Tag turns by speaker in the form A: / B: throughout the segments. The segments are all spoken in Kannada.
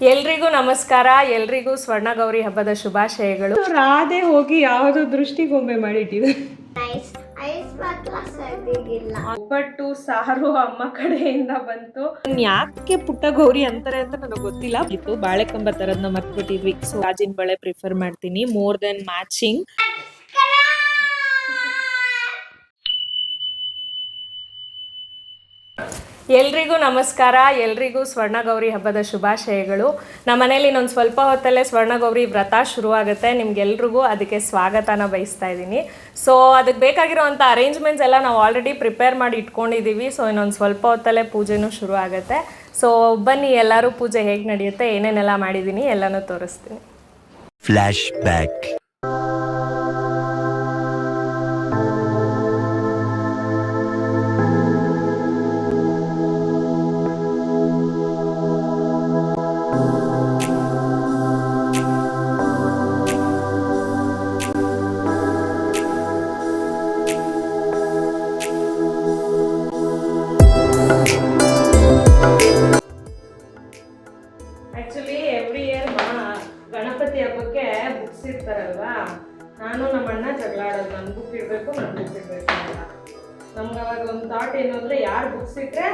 A: ಎಲ್ರಿಗೂ ನಮಸ್ಕಾರ ಎಲ್ರಿಗೂ ಸ್ವರ್ಣ ಗೌರಿ ಹಬ್ಬದ ಶುಭಾಶಯಗಳು. ರಾಧೆ ಹೋಗಿ ಯಾವುದೋ ದೃಷ್ಟಿಗೊಂಬೆ ಮಾಡಿಟ್ಟಿದೆ. ಒಬ್ಬಟ್ಟು ಸಾರು ಅಮ್ಮ ಕಡೆಯಿಂದ ಬಂತು. ಯಾಕೆ ಪುಟ್ಟ ಗೌರಿ ಅಂತಾರೆ ಅಂತ ನನಗೆ ಗೊತ್ತಿಲ್ಲ. ಇತ್ತು ಬಾಳೆಕಂಬ ತರದ್ನ ಮರ್ತ್ಬಿಟ್ಟಿದ್ವಿ. ಸೊ ಗಾಜಿನ ಬಳೆ ಪ್ರಿಫರ್ ಮಾಡ್ತೀನಿ. ಮೋರ್ ದೆನ್ ಮ್ಯಾಚಿಂಗ್ ಎಲ್ರಿಗೂ ನಮಸ್ಕಾರ, ಎಲ್ರಿಗೂ ಸ್ವರ್ಣ ಗೌರಿ ಹಬ್ಬದ ಶುಭಾಶಯಗಳು. ನಮ್ಮ ಮನೇಲಿ ಇನ್ನೊಂದು ಸ್ವಲ್ಪ ಹೊತ್ತಲ್ಲೇ ಸ್ವರ್ಣ ಗೌರಿ ವ್ರತ ಶುರುವಾಗುತ್ತೆ. ನಿಮ್ಗೆಲ್ರಿಗೂ ಅದಕ್ಕೆ ಸ್ವಾಗತನ ಬಯಸ್ತಾ ಇದ್ದೀನಿ. ಸೊ ಅದಕ್ಕೆ ಬೇಕಾಗಿರೋವಂಥ ಅರೇಂಜ್ಮೆಂಟ್ಸ್ ಎಲ್ಲ ನಾವು ಆಲ್ರೆಡಿ ಪ್ರಿಪೇರ್ ಮಾಡಿ ಇಟ್ಕೊಂಡಿದ್ದೀವಿ ಸೊ ಇನ್ನೊಂದು ಸ್ವಲ್ಪ ಹೊತ್ತಲ್ಲೇ ಪೂಜೆನೂ ಶುರು ಆಗುತ್ತೆ ಸೊ ಬನ್ನಿ, ಎಲ್ಲರೂ ಪೂಜೆ ಹೇಗೆ ನಡೆಯುತ್ತೆ, ಏನೇನೆಲ್ಲ ಮಾಡಿದ್ದೀನಿ ಎಲ್ಲನೂ ತೋರಿಸ್ತೀನಿ.
B: ಫ್ಲ್ಯಾಶ್
A: ಆಕ್ಚುಲಿ ನಮ್ಗೆ ಅವಾಗ ಒಂದು ಥಾಟ್ ಏನು ಅಂದರೆ ಯಾರು ಬುಕ್ಸ್ ಇಟ್ಟರೆ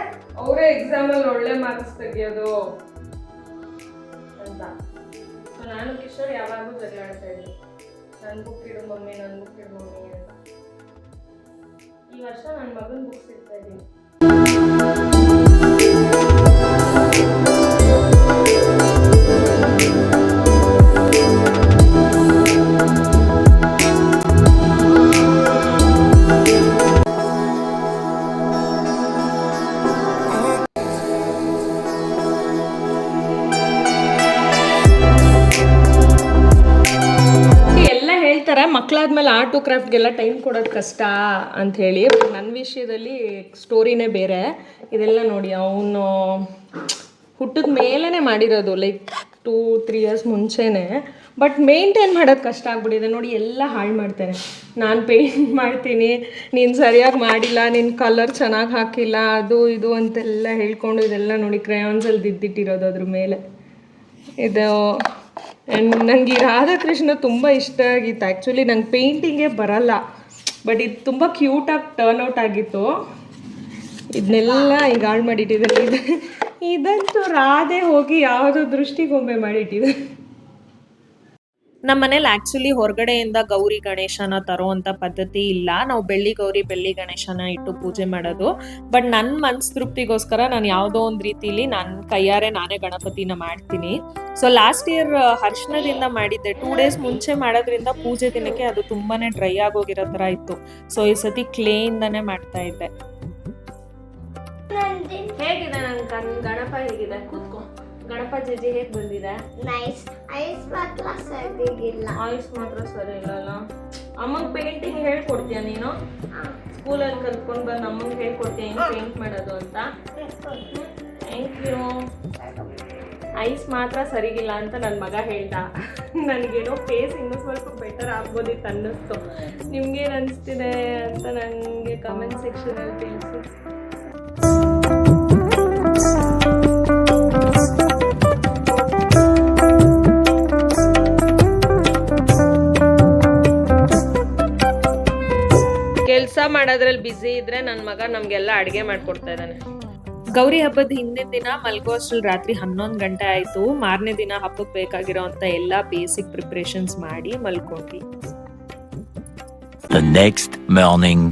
A: ಅವರೇ ಎಕ್ಸಾಮಲ್ಲಿ ಒಳ್ಳೆ ಮಾರ್ಕ್ಸ್ ತೆಗಿಯೋದು ಅಂತ. ಸೊ ನಾನು ಕಿಶೋರ್ ಯಾವಾಗಲೂ ಜಗಳ ಆಡ್ತಾ ಇದ್ವಿ ನನ್ನ ಬುಕ್ ಇಡು ಮಮ್ಮಿ ನನ್ನ ಬುಕ್ ಇಡು ಮಮ್ಮಿ ಅಂತ. ಈ ವರ್ಷ ನನ್ನ ಮಗನ ಬುಕ್ಸ್ ಇಡ್ತಾ ಇದ್ದೀನಿ. ಹೇಳ್ತಾರೆ ಮಕ್ಕಳಾದ್ಮೇಲೆ ಆರ್ಟ್ ಕ್ರಾಫ್ಟ್ಗೆಲ್ಲ ಟೈಮ್ ಕೊಡೋದು ಕಷ್ಟ ಅಂತ ಹೇಳಿ ನನ್ನ ವಿಷಯದಲ್ಲಿ ಸ್ಟೋರಿನೇ ಬೇರೆ. ಇದೆಲ್ಲ ನೋಡಿ, ಅವನು ಹುಟ್ಟಿದ ಮೇಲೇ ಮಾಡಿರೋದು ಲೈಕ್ ಟೂ ತ್ರೀ ಇಯರ್ಸ್ ಮುಂಚೆನೇ. ಬಟ್ ಮೇಂಟೈನ್ ಮಾಡೋದು ಕಷ್ಟ ಆಗ್ಬಿಟ್ಟಿದೆ. ನೋಡಿ, ಎಲ್ಲ ಹಾಳು ಮಾಡ್ತೇನೆ ನಾನು ಪೇಂಟ್ ಮಾಡ್ತೀನಿ, ನೀನು ಸರಿಯಾಗಿ ಮಾಡಿಲ್ಲ ನಿನ್ನ ಕಲರ್ ಚೆನ್ನಾಗಿ ಹಾಕಿಲ್ಲ, ಅದು ಇದು ಅಂತೆಲ್ಲ ಹೇಳ್ಕೊಂಡು ಇದೆಲ್ಲ ನೋಡಿ ಕ್ರಯಾನ್ಸಲ್ಲಿ ದಿದ್ದಿಟ್ಟಿರೋದು ಅದ್ರ ಮೇಲೆ. ಇದು ನನಗೆ ಈ ರಾಧಾಕೃಷ್ಣ ತುಂಬ ಇಷ್ಟ ಆಗಿತ್ತು. ಆ್ಯಕ್ಚುಲಿ ನಂಗೆ ಪೇಂಟಿಂಗೇ ಬರಲ್ಲ. ಬಟ್ ಇದು ತುಂಬ ಕ್ಯೂಟಾಗಿ ಟರ್ನ್ ಔಟ್ ಆಗಿತ್ತು. ಇದನ್ನೆಲ್ಲ ಈಗ ಹಾಳು ಮಾಡಿಟ್ಟಿದ್ದಾರೆ. ಇದು ಇದಂತೂ ರಾಧೆ ಹೋಗಿ ಯಾವುದೋ ದೃಷ್ಟಿಗೊಂಬೆ ಮಾಡಿಟ್ಟಿದೆ ನಮ್ಮ ಮನೇಲಿ ಆಕ್ಚುಲಿ ಹೊರಗಡೆಯಿಂದ ಗೌರಿ ಗಣೇಶನ ತರೋವಂಥ ಪದ್ಧತಿ ಇಲ್ಲ. ನಾವು ಬೆಳ್ಳಿ ಗೌರಿ, ಬೆಳ್ಳಿ ಗಣೇಶನ ಇಟ್ಟು ಪೂಜೆ ಮಾಡೋದು. ಬಟ್ ನನ್ನ ಮನ್ಸ್ ತೃಪ್ತಿಗೋಸ್ಕರ ನಾನು ಯಾವುದೋ ಒಂದು ರೀತಿಲಿ ನನ್ನ ಕೈಯಾರೆ ನಾನೇ ಗಣಪತಿನ ಮಾಡ್ತೀನಿ. ಸೊ ಲಾಸ್ಟ್ ಇಯರ್ ಹರ್ಷಣದಿಂದ ಮಾಡಿದ್ದೆ. ಟೂ ಡೇಸ್ ಮುಂಚೆ ಮಾಡೋದ್ರಿಂದ ಪೂಜೆ ದಿನಕ್ಕೆ ಅದು ತುಂಬಾನೇ ಡ್ರೈ ಆಗೋಗಿರೋ ಥರ ಇತ್ತು. ಸೊ ಈ ಸತಿ ಕ್ಲೇಯಿಂದನೇ ಮಾಡ್ತಾ ಇದ್ದೆ. ಹೇಗಿದೆ ನನ್ನ ಗಣಪ ಹೇಗಿದೆ? ಕೂತ್ಕೋ. ಗಣಪ ಜಜ್ಜಿ ಹೇಗೆ ಬಂದಿದೆ?
C: ನೈಸ್ ಐಸ್ ಮಾತ್ರ
A: ಸರಿ ಇಲ್ಲಲ್ಲ? ಅಮ್ಮಂಗೆ ಪೇಂಟಿಂಗ್ ಹೇಳ್ಕೊಡ್ತೀಯ ನೀನು? ಸ್ಕೂಲಲ್ಲಿ ಕಲ್ತ್ಕೊಂಡು ಬಂದು ಅಮ್ಮಂಗೆ ಹೇಳ್ಕೊಡ್ತೀಯ ಏನ್ ಪೇಂಟ್ ಮಾಡೋದು ಅಂತ? ಥ್ಯಾಂಕ್ ಯು ಐಸ್ ಮಾತ್ರ ಸರಿಗಿಲ್ಲ ಅಂತ ನನ್ನ ಮಗ ಹೇಳ್ದ. ನನಗೇನೋ ಫೇಸ್ ಇನ್ನೂ ಸ್ವಲ್ಪ ಬೆಟರ್ ಆಗ್ಬೋದಿತ್ತು ಅನ್ನಿಸ್ತು. ನಿಮ್ಗೇನು ಅನಿಸ್ತಿದೆ ಅಂತ ನನಗೆ ಕಮೆಂಟ್ ಸೆಕ್ಷನಲ್ಲಿ ತಿಳಿಸಿ. ಮಾಡೋದ್ರಲ್ಲಿ ಬ್ಯುಸಿ ಇದ್ರೆ ನನ್ನ ಮಗ ನಮಗೆಲ್ಲ ಅಡುಗೆ ಮಾಡ್ಕೊಡ್ತಾ ಇದ್ದಾನೆ. ಗೌರಿ ಹಬ್ಬದ ಹಿಂದಿನ ದಿನ ಮಲ್ಗೋ ಅಷ್ಟ್ರಲ್ಲಿ ರಾತ್ರಿ ಹನ್ನೊಂದು ಗಂಟೆ ಆಯಿತು. ಮಾರನೇ ದಿನ ಹಬ್ಬಕ್ಕೆ ಬೇಕಾಗಿರೋಂಥ ಎಲ್ಲ ಬೇಸಿಕ್ ಪ್ರಿಪ್ರೇಷನ್ಸ್ ಮಾಡಿ ಮಲ್ಕೊಂಡ್ವಿ.
B: The next morning.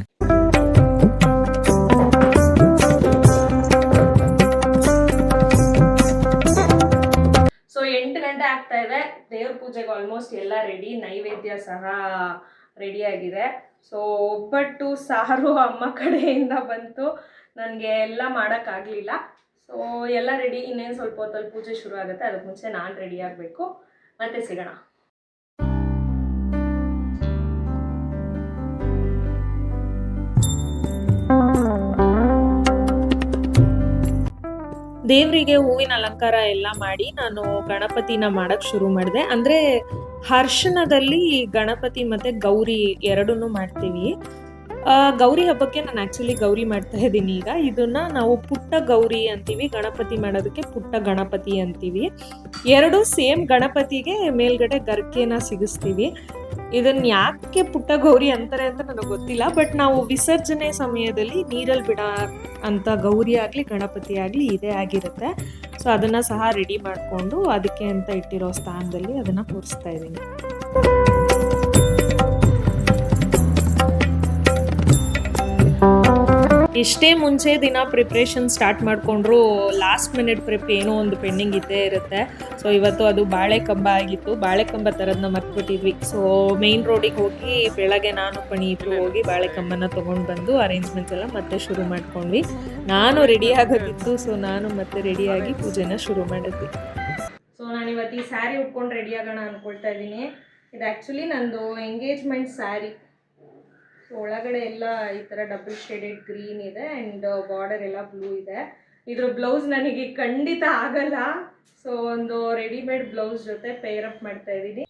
A: ಸೊ ಎಂಟು ಗಂಟೆ ಆಗ್ತಾ ಇದೆ. ದೇವ್ರ ಪೂಜೆಗೆ ಆಲ್ಮೋಸ್ಟ್ ಎಲ್ಲ ರೆಡಿ ನೈವೇದ್ಯ ಸಹ ರೆಡಿ ಆಗಿದೆ. ಸೊ ಒಬ್ಬಟ್ಟು, ಸಾರು ಅಮ್ಮ ಕಡೆಯಿಂದ ಬಂತು. ನನಗೆ ಎಲ್ಲ ಮಾಡೋಕ್ಕಾಗಲಿಲ್ಲ ಸೊ ಎಲ್ಲ ರೆಡಿ ಇನ್ನೇನು ಸ್ವಲ್ಪ ಹೊತ್ತಲ್ಲಿ ಪೂಜೆ ಶುರು ಆಗುತ್ತೆ. ಅದಕ್ಕೆ ಮುಂಚೆ ನಾನು ರೆಡಿ ಆಗಬೇಕು. ಮತ್ತೆ ಸಿಗೋಣ. ದೇವರಿಗೆ ಹೂವಿನ ಅಲಂಕಾರ ಎಲ್ಲ ಮಾಡಿ ನಾನು ಗಣಪತಿನ ಮಾಡಕ್ ಶುರು ಮಾಡಿದೆ. ಅಂದ್ರೆ ಹರ್ಷಣದಲ್ಲಿ ಗಣಪತಿ ಮತ್ತೆ ಗೌರಿ ಎರಡನ್ನೂ ಮಾಡ್ತೀವಿ. ಗೌರಿ ಹಬ್ಬಕ್ಕೆ ನಾನು ಆ್ಯಕ್ಚುಲಿ ಗೌರಿ ಮಾಡ್ತಾ ಇದ್ದೀನಿ ಈಗ. ಇದನ್ನ ನಾವು ಪುಟ್ಟ ಗೌರಿ ಅಂತೀವಿ, ಗಣಪತಿ ಮಾಡೋದಕ್ಕೆ ಪುಟ್ಟ ಗಣಪತಿ ಅಂತೀವಿ. ಎರಡು ಸೇಮ್ ಗಣಪತಿಗೆ ಮೇಲ್ಗಡೆ ಗರ್ಕೆನ ಸಿಗಿಸ್ತೀವಿ. ಇದನ್ನ ಯಾಕೆ ಪುಟ್ಟ ಗೌರಿ ಅಂತಾರೆ ಅಂತ ನನಗೆ ಗೊತ್ತಿಲ್ಲ, ಬಟ್ ನಾವು ವಿಸರ್ಜನೆ ಸಮಯದಲ್ಲಿ ನೀರಲ್ಲಿ ಬಿಡ ಅಂತ ಗೌರಿ ಆಗಲಿ, ಗಣಪತಿ ಆಗಲಿ ಇದೇ ಆಗಿರುತ್ತೆ. ಸೊ ಅದನ್ನು ಸಹ ರೆಡಿ ಮಾಡಿಕೊಂಡು ಅದಕ್ಕೆ ಅಂತ ಇಟ್ಟಿರೋ ಸ್ಥಾನದಲ್ಲಿ ಅದನ್ನು ಕೂರಿಸ್ತಾ ಇದ್ದೀನಿ. ಎಷ್ಟೇ ಮುಂಚೆ ದಿನ ಪ್ರಿಪ್ರೇಷನ್ ಸ್ಟಾರ್ಟ್ ಮಾಡಿಕೊಂಡ್ರು ಲಾಸ್ಟ್ ಮಿನಿಟ್ ಪ್ರಿಪ್ ಏನೋ ಒಂದು ಪೆಂಡಿಂಗ್ ಇದ್ದೇ ಇರುತ್ತೆ. ಸೊ ಇವತ್ತು ಅದು ಬಾಳೆ ಕಂಬ ಆಗಿತ್ತು. ಬಾಳೆ ಕಂಬ ಥರದನ್ನ ಮರ್ತ್ಬಿಟ್ಟಿದ್ವಿ ಸೊ ಮೇನ್ ರೋಡಿಗೆ ಹೋಗಿ ಬೆಳಗ್ಗೆ ನಾನು ಪಣಿ ಇಬ್ರು ಹೋಗಿ ಬಾಳೆ ಕಂಬನ ತೊಗೊಂಡು ಬಂದು ಅರೇಂಜ್ಮೆಂಟ್ಸ್ ಎಲ್ಲ ಮತ್ತೆ ಶುರು ಮಾಡ್ಕೊಂಡ್ವಿ. ನಾನು ರೆಡಿ ಆಗೋದಿತ್ತು ಸೊ ನಾನು ಮತ್ತೆ ರೆಡಿಯಾಗಿ ಪೂಜೆನ ಶುರು ಮಾಡಿದ್ವಿ. ಸೊ ನಾನು ಇವತ್ತು ಈ ಸ್ಯಾರಿ ಉಟ್ಕೊಂಡು ರೆಡಿ ಆಗೋಣ ಅಂದ್ಕೊಳ್ತಾ ಇದ್ದೀನಿ. ಇದು ಆ್ಯಕ್ಚುಲಿ ನಂದು ಎಂಗೇಜ್ಮೆಂಟ್ ಸ್ಯಾರಿ ಒಳಗಡೆ ಎಲ್ಲ ಈ ಥರ ಡಬಲ್ ಶೇಡೆಡ್ ಗ್ರೀನ್ ಇದೆ ಆ್ಯಂಡ್ ಬಾರ್ಡರ್ ಎಲ್ಲ ಬ್ಲೂ ಇದೆ. ಇದ್ರ ಬ್ಲೌಸ್ ನನಗೆ ಖಂಡಿತ ಆಗಲ್ಲ. ಸೊ ಒಂದು ರೆಡಿಮೇಡ್ ಬ್ಲೌಸ್ ಜೊತೆ ಪೇರ್ ಅಪ್ ಮಾಡ್ತಾ ಇದ್ದೀನಿ.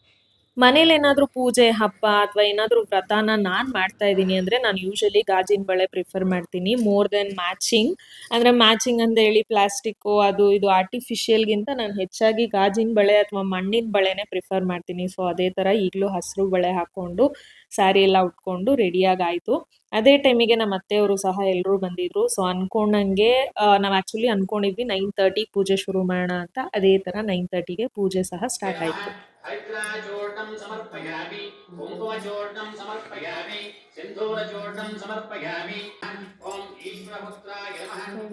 A: ಮನೇಲಿ ಏನಾದರೂ ಪೂಜೆ, ಹಬ್ಬ ಅಥವಾ ಏನಾದರೂ ವ್ರತನ ನಾನು ಮಾಡ್ತಾ ಇದ್ದೀನಿ ಅಂದರೆ ನಾನು ಯೂಶಲಿ ಗಾಜಿನ ಬಳೆ ಪ್ರಿಫರ್ ಮಾಡ್ತೀನಿ ಮೋರ್ ದೆನ್ ಮ್ಯಾಚಿಂಗ್ ಅಂದರೆ ಮ್ಯಾಚಿಂಗ್ ಅಂತ ಹೇಳಿ ಪ್ಲಾಸ್ಟಿಕ್ಕು ಅದು ಇದು ಆರ್ಟಿಫಿಷಿಯಲ್ಗಿಂತ ನಾನು ಹೆಚ್ಚಾಗಿ ಗಾಜಿನ ಬಳೆ ಅಥವಾ ಮಣ್ಣಿನ ಬಳೆನೇ ಪ್ರಿಫರ್ ಮಾಡ್ತೀನಿ. ಸೊ ಅದೇ ಥರ ಈಗಲೂ ಹಸಿರು ಬಳೆ ಹಾಕ್ಕೊಂಡು ಸ್ಯಾರಿ ಎಲ್ಲ ಉಟ್ಕೊಂಡು ರೆಡಿಯಾಗಿ ಆಯಿತು ಅದೇ ಟೈಮಿಗೆ ನಮ್ಮ ಅತ್ತೆಯವರು ಸಹ ಎಲ್ಲರೂ ಬಂದಿದ್ರು. ಸೊ ಅನ್ಕೊಂಡಂಗೆ ನಾವು ಆ್ಯಕ್ಚುಲಿ ಅನ್ಕೊಂಡಿದ್ವಿ ನೈನ್ ತರ್ಟಿ ಪೂಜೆ ಶುರು ಮಾಡೋಣ ಅಂತ. ಅದೇ ಥರ ನೈನ್ ತರ್ಟಿಗೆ ಪೂಜೆ ಸಹ ಸ್ಟಾರ್ಟ್ ಆಯಿತು.
D: హరిద్రాచూర్ణం సమర్పయామి కుంకుమచూర్ణం సమర్పయామి సింధూరచూర్ణం సమర్పయామి. ఓం ఈశ్వరపుత్రాయ నమ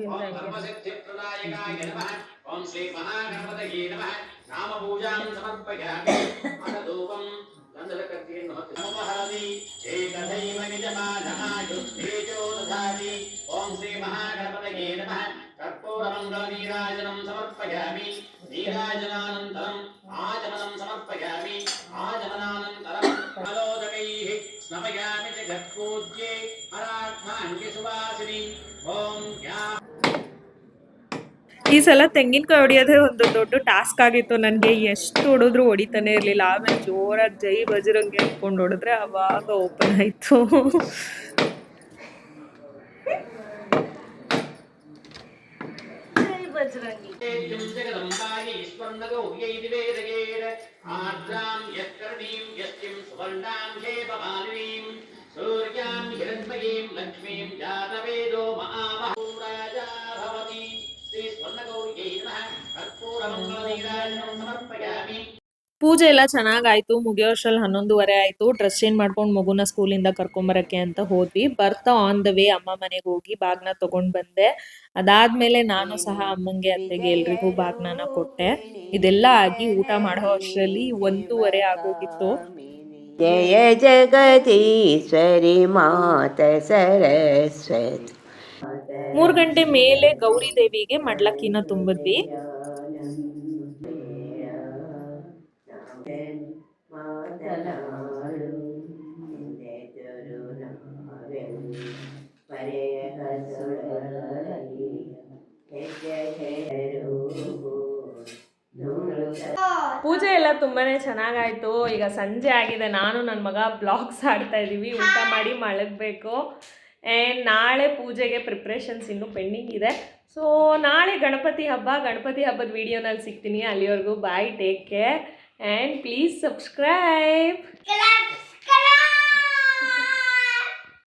D: ఓం పరమసిద్ధిప్రదాయకాయ నమ ఓం శ్రీ మహాగణపతయే నమ నామ పూజాం సమర్పయామి మనధూపం ఓం శ్రీ మహాగణపతయే నమ కర్పూరమంగళ నీరాజనం సమర్పయామి. నీరాజనానంతరం स्नपयामि च गत्पूज्ये हरार्थाङ्गि सुवासिनि ॐ या
A: ಈ ಸಲ ತೆಂಗಿನಕಾಯಿ ಹೊಡಿಯೋದೇ ಒಂದು ದೊಡ್ಡ ಟಾಸ್ಕ್ ಆಗಿತ್ತು ನನಗೆ ಎಷ್ಟು ಹೊಡೆದ್ರು ಹೊಡಿತಾನೆ ಇರಲಿಲ್ಲ ಆಮೇಲೆ ಜೋರಾಗಿ ಜೈ ಬಜರಂಗಿ ಅಂದ್ಕೊಂಡು ಹೊಡೆದ್ರೆ ಅವಾಗ ಓಪನ್ ಆಯಿತು
D: वेद्यं जगदम्बायै स्वर्णगौर्यै दिवेदयेर आर्द्रां यत्कर्णीं हिरण्मयीं लक्ष्मीं जातवेदो महामहूराजा भवति श्रीस्वर्णगौर्यै नमः कर्पूरमङ्गलनीराजनं समर्पयामि
A: ಪೂಜೆ ಎಲ್ಲ ಚೆನ್ನಾಗಾಯ್ತು ಮುಗಿಯೋ ಅಷ್ಟ್ರಲ್ಲಿ ಹನ್ನೊಂದುವರೆ ಆಯಿತು ಡ್ರೆಸ್ ಚೇಂಜ್ ಮಾಡ್ಕೊಂಡು ಮಗುನ ಸ್ಕೂಲಿಂದ ಕರ್ಕೊಂಬರಕ್ಕೆ ಅಂತ ಹೋದ್ವಿ ಬರ್ತಾ ಆನ್ ದ ವೇ ಅಮ್ಮ ಮನೆಗೆ ಹೋಗಿ ಬಾಗ್ನ ತಗೊಂಡ್ ಬಂದೆ ಅದಾದ್ಮೇಲೆ ನಾನು ಸಹ ಅಮ್ಮಂಗೆ ಅತ್ತೆಗೆ ಎಲ್ರಿಗೂ ಬಾಗ್ನನ ಕೊಟ್ಟೆ ಇದೆಲ್ಲ ಆಗಿ ಊಟ ಮಾಡೋ ಅಷ್ಟರಲ್ಲಿ ಒಂದೂವರೆ ಆಗೋಗಿತ್ತು
E: जय ಜಗದೀಶ್ವರಿ ಮಾತ ಸರಸ್ವತಿ.
A: ಮೂರು ಗಂಟೆ ಮೇಲೆ ಗೌರಿ ದೇವಿಗೆ ಮಡ್ಲಕ್ಕಿನ ತುಂಬಿದ್ವಿ. ಮಾತಲ ಎಲ್ಲ ಚೆನ್ನಾಗಾಯಿತು. ಈಗ ಸಂಜೆ ಆಗಿದೆ. ನಾನು ನನ್ನ ಮಗ ಬ್ಲಾಗ್ಸ್ ಆಡ್ತಾ ಇದ್ದೀವಿ ಊಟ ಮಾಡಿ ಮಳಗಬೇಕು ಆ್ಯಂಡ್ ನಾಳೆ ಪೂಜೆಗೆ ಪ್ರಿಪ್ರೇಷನ್ಸ್ ಇನ್ನೂ ಪೆಂಡಿಂಗ್ ಇದೆ. ಸೊ ನಾಳೆ ಗಣಪತಿ ಹಬ್ಬ. ಗಣಪತಿ ಹಬ್ಬದ ವಿಡಿಯೋನಲ್ಲಿ ಸಿಗ್ತೀನಿ. ಅಲ್ಲಿವರೆಗೂ bye take care and please
C: subscribe